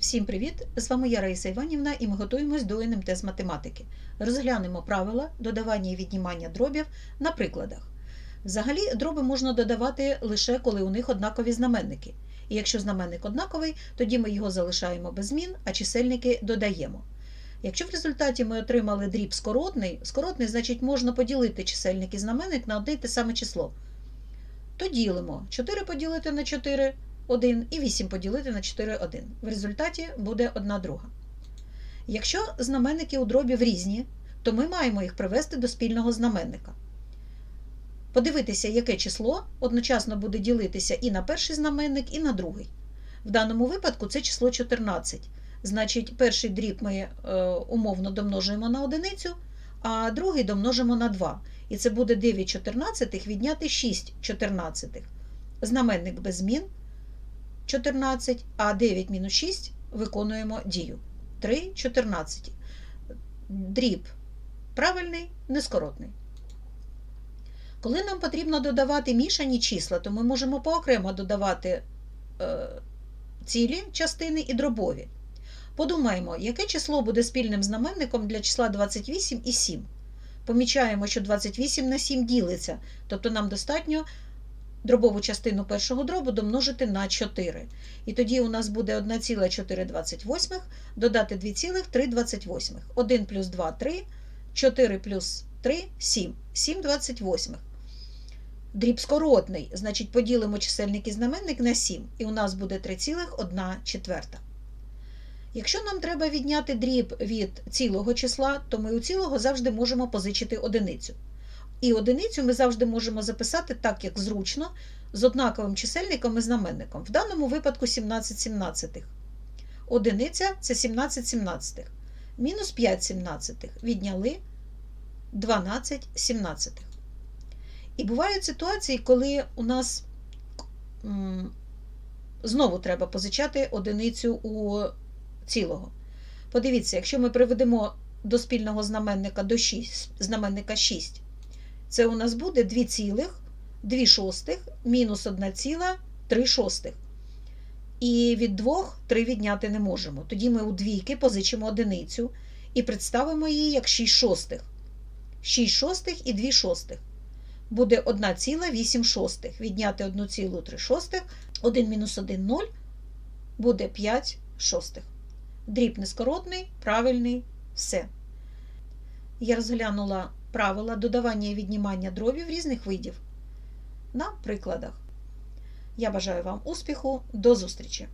Всім привіт! З вами я Раїса Іванівна і ми готуємось до НМТ з математики. Розглянемо правила додавання і віднімання дробів на прикладах. Взагалі, дроби можна додавати лише коли у них однакові знаменники. І якщо знаменник однаковий, тоді ми його залишаємо без змін, а чисельники додаємо. Якщо в результаті ми отримали дріб скоротний, скоротний значить можна поділити чисельник і знаменник на одне й те саме число. То ділимо 4 поділити на 4 1 і 8 поділити на 4 1. В результаті буде 1 друга. Якщо знаменники у дробів різні, то ми маємо їх привести до спільного знаменника. Подивитися, яке число одночасно буде ділитися і на перший знаменник, і на другий. В даному випадку це число 14. Значить, перший дріб ми е, умовно домножуємо на одиницю, а другий домножимо на 2. І це буде 9 чотирнадцятих відняти 6 чотирнадцятих. Знаменник без змін 14, а 9 мінус 6 виконуємо дію. 3 чотирнадцяті. Дріб правильний, нескоротний. Коли нам потрібно додавати мішані числа, то ми можемо поокремо додавати е, цілі частини і дробові. Подумаємо, яке число буде спільним знаменником для числа 28 і 7. Помічаємо, що 28 на 7 ділиться, тобто нам достатньо дробову частину першого дробу домножити на 4. І тоді у нас буде 1,428 додати 2,328. 1 плюс 2 – 3, 4 плюс 3 – 7. 7 28. Дріб скоротний, значить поділимо чисельник і знаменник на 7, і у нас буде 3,1 четверта. Якщо нам треба відняти дріб від цілого числа, то ми у цілого завжди можемо позичити одиницю. І одиницю ми завжди можемо записати так, як зручно, з однаковим чисельником і знаменником. В даному випадку 17 сімнадцятих. Одиниця це 17 сімнадцятих. Мінус 5 сімнадцятих. Відняли 12 сімнадцятих. І бувають ситуації, коли у нас знову треба позичати одиницю у цілого. Подивіться, якщо ми приведемо до спільного знаменника до 6, знаменника 6, це у нас буде 2 цілих 2 шостих мінус 1 ціла 3 шостих. І від 2 3 відняти не можемо. Тоді ми у двійки позичимо одиницю і представимо її як 6 шостих. 6 шостих і 2 шостих. Буде 1,8 шостих. Відняти 1,3 шостих. 1 мінус 1 – 0, буде 5 шостих. Дріб нескоротний, правильний, все. Я розглянула правила додавання і віднімання дробів різних видів на прикладах. Я бажаю вам успіху, до зустрічі!